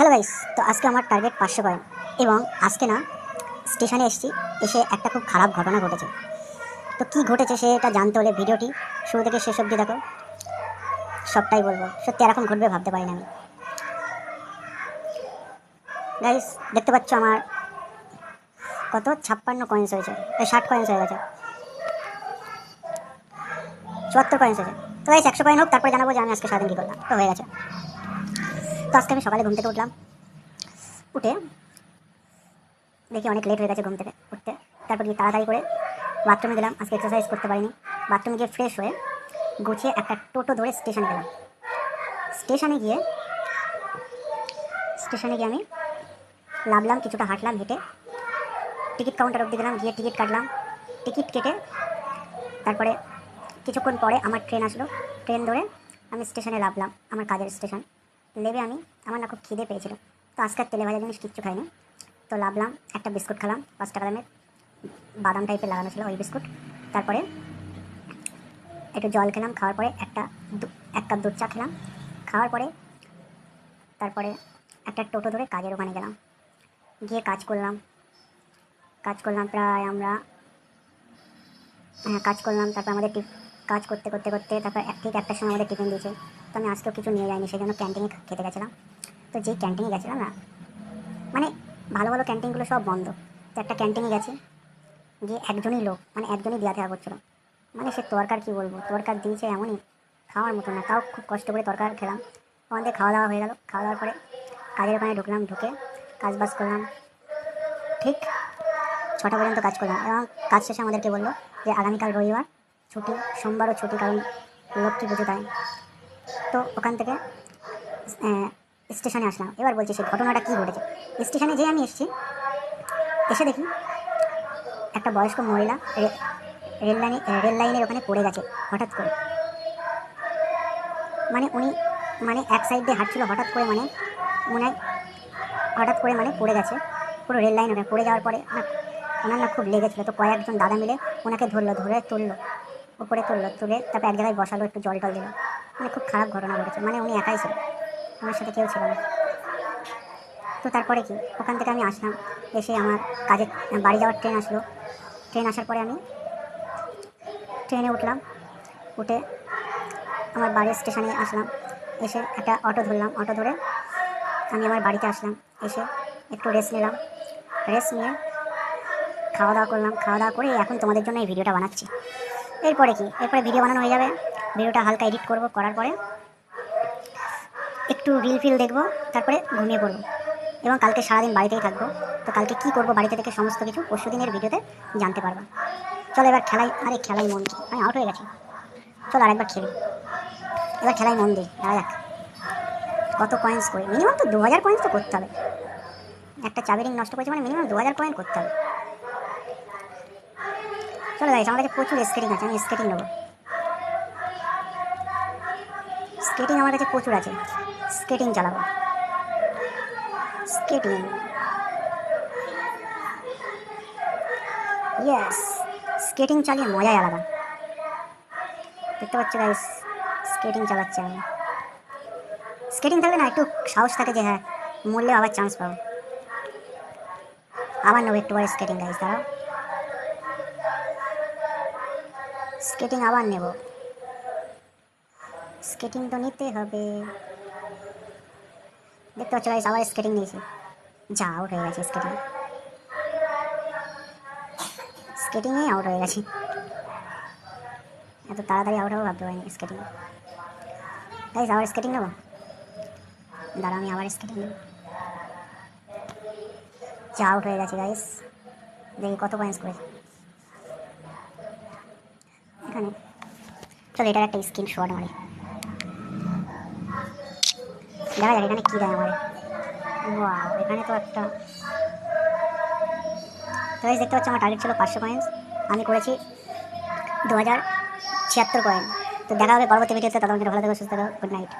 Hello guys, তো আজকে আমার টার্গেট পাঁচশো কয়েন এবং আজকে না, স্টেশনে এসেছি, এসে একটা খুব খারাপ ঘটনা ঘটেছে। তো কি ঘটেছে সেটা জানতে হলে ভিডিওটি শুরু থেকে শেষ অবধি দেখো, সবটাই বলব। সত্যি এরকম ঘটবে ভাবতে পারি না আমি। গাইস, দেখতে পাচ্ছ আমার কত ছাপ্পান্ন কয়েন্স হয়েছে, এই ষাট কয়েন্স হয়ে গেছে, চুয়াত্তর কয়েন্স হয়েছে। তো গাইস, একশো কয়েন হোক, তারপরে জানাব যে আমি আজকে সারাদিন কী করলাম। তো হয়ে গেছে। তো আজকে আমি সকালে ঘুম থেকে উঠলাম। উঠে দেখি অনেক লেট হয়ে গেছে ঘুম থেকে উঠতে। তারপর গিয়ে তাড়াতাড়ি করে বাথরুমে গেলাম। আজকে এক্সারসাইজ করতে পারিনি। বাথরুমে গিয়ে ফ্রেশ হয়ে গুছিয়ে একটা টোটো ধরে স্টেশনে গেলাম। স্টেশনে গিয়ে স্টেশনে গিয়ে আমি নামলাম কিছুটা হাঁটলাম, হেঁটে টিকিট কাউন্টার অবধি গেলাম, গিয়ে টিকিট কাটলাম। টিকিট কেটে তারপরে কিছুক্ষণ পরে আমার ট্রেন আসলো। ট্রেন ধরে আমি স্টেশনে নামলাম আমার কাজের স্টেশন লেবে আমি আমার না খুব খিদে পেয়েছিল। তো আজকে তেলে ভাজা জিনিস কিচ্ছু খাইনি। তো লাভলাম একটা বিস্কুট খেলাম, পাঁচ টাকা দামের বাদাম টাইপের লাগানো ছিল ওই বিস্কুট। তারপরে একটু জল খেলাম, খাওয়ার পরে একটা এক কাপ দুধ চা খেলাম। খাওয়ার পরে তারপরে একটা টোটো ধরে কাজের ওখানে গেলাম। গিয়ে কাজ করলাম। কাজ করলাম প্রায় আমরা হ্যাঁ কাজ করলাম, তারপর আমাদের কাজ করতে করতে করতে তারপর ঠিক একটার সময় আমাদের টিফিন দিয়েছে। তো আমি আজকেও কিছু নিয়ে যাইনি সেই জন্য ক্যান্টিনে খেতে গেছিলাম। তো যেই ক্যান্টিনে গেছিলাম না মানে ভালো ভালো ক্যান্টিনগুলো সব বন্ধ। তো একটা ক্যান্টিনে গেছি, গিয়ে একজনই লোক মানে একজনই দেওয়া থাকা করছিল। মানে সে তরকার কী বলব, তরকার দিয়েছে এমনই, খাওয়ার মতো না। তাও খুব কষ্ট করে তরকার খেলাম। আমাদের খাওয়া দাওয়া হয়ে গেল। খাওয়া দাওয়ার পরে কাজের ওখানে ঢুকলাম, ঢুকে কাজ বাজ করলাম। ঠিক ছটা পর্যন্ত কাজ করলাম। এবং কাজ শেষে আমাদেরকে বলল যে, আগামীকাল রবিবার ছুটি, সোমবারও ছুটি কারণ লক্ষ্মী পুজো তাই। তো ওখান থেকে স্টেশনে আসলাম। এবার বলছি সেই ঘটনাটা কী ঘটেছে? স্টেশনে যে আমি এসেছি, এসে দেখি একটা বয়স্ক মহিলা রেল লাইনে, রেল লাইনের ওখানে পড়ে গেছে, হঠাৎ করে। মানে উনি মানে এক সাইড দিয়ে হাঁটছিল, হঠাৎ করে মানে মনে হঠাৎ করে মানে পড়ে গেছে, পুরো রেল লাইন ওখানে। পড়ে যাওয়ার পরে ওনার না খুব লেগেছিলো। তো কয়েকজন দাদা মিলে ওনাকে ধরলো, ধরে তুললো। উপরে তুললো, তুলে তারপর এক জায়গায় বসালো, একটু জল টল দিল। মানে খুব খারাপ ঘটনা ঘটেছে মানে উনি একাই ছিল ওনার সাথে কেউ ছিল না। তো তারপরে কি, ওখান থেকে আমি আসলাম, এসে আমার কাজে, বাড়ি যাওয়ার ট্রেন আসলো। ট্রেন আসার পরে আমি ট্রেনে উঠলাম, উঠে আমার বাড়ির স্টেশনে আসলাম, এসে একটা অটো ধরলাম, অটো ধরে আমি আমার বাড়িতে আসলাম, এসে একটু রেস্ট নিলাম। রেস্ট নিয়ে খাওয়া দাওয়া করলাম, খাওয়া দাওয়া করে এখন তোমাদের জন্য এই ভিডিওটা বানাচ্ছি। এরপরে কি? এরপরে ভিডিও বানানো হয়ে যাবে। ভিডিওটা হালকা এডিট করব, করার পরে একটু রিল ফিল দেখব, তারপরে ঘুমিয়ে পড়ব। এবং কালকে সারাদিন বাড়িতেই থাকব। তো কালকে কি করব, বাড়িতে থেকে সমস্ত কিছু পরশু দিনের ভিডিওতে জানতে পারব। চলো এবার খেলাই, আরে খেলাই মন দিই আমি আউট হয়ে গেছি। চলো আরেকবার খেলি। এবার খেলাই মন দিই দেখা যাক। কত কয়েন্স করি? মিনিমাম তো দু হাজার কয়েন্স তো করতে হবে। একটা চাবি রিং নষ্ট করেছে মানে মিনিমাম দু হাজার কয়েন করতে হবে। চলো গাইস কাছে প্রচুর স্কেটিং আছে, আমি স্কেটিং নেব। স্কেটিং আমার কাছে প্রচুর আছে। স্কেটিং চালাবো। স্কেটিং ইয়েস স্কেটিং চালিয়ে মজাই আলাদা। দেখতে পাচ্ছ গাইস স্কেটিং চালাচ্ছে আমি। স্কেটিং থাকলে না একটু সাহস থাকে যে হ্যাঁ মরলেও আবার চান্স পাবো। আবার নেব একটু পরে স্কেটিং গাইস দাঁড়াও। স্কেটিং আবার নেব। স্কেটিং তো নিতে হবে। দেখতে পাচ্ছ গাইস আবার স্কেটিং নিয়েছি। যা আউট হয়ে গেছে স্কেটিং স্কেটিংয়ে আউট হয়ে গেছি। এত তাড়াতাড়ি আউট হব, ভাবতে পারিনি স্কেটিং গাইস আবার স্কেটিং নেব? দাঁড়া আমি আবার স্কেটিং নেব। যা আউট হয়ে গেছে গাইস দেখি কত পয়েন্টস করেছে। এখানে চলো, এটার একটা স্ক্রিন শট মারি দেখা যাক এখানে কী দেয় আমার এখানে তো একটা তো দেখতে পাচ্ছ, আমার টার্গেট ছিল পাঁচশো কয়েন্স আমি করেছি দু হাজার ছিয়াত্তর কয়েন তো দেখা হবে পরবর্তী ভিডিওতে তখন ভালো থাকবে সুস্থ থাকো গুড নাইট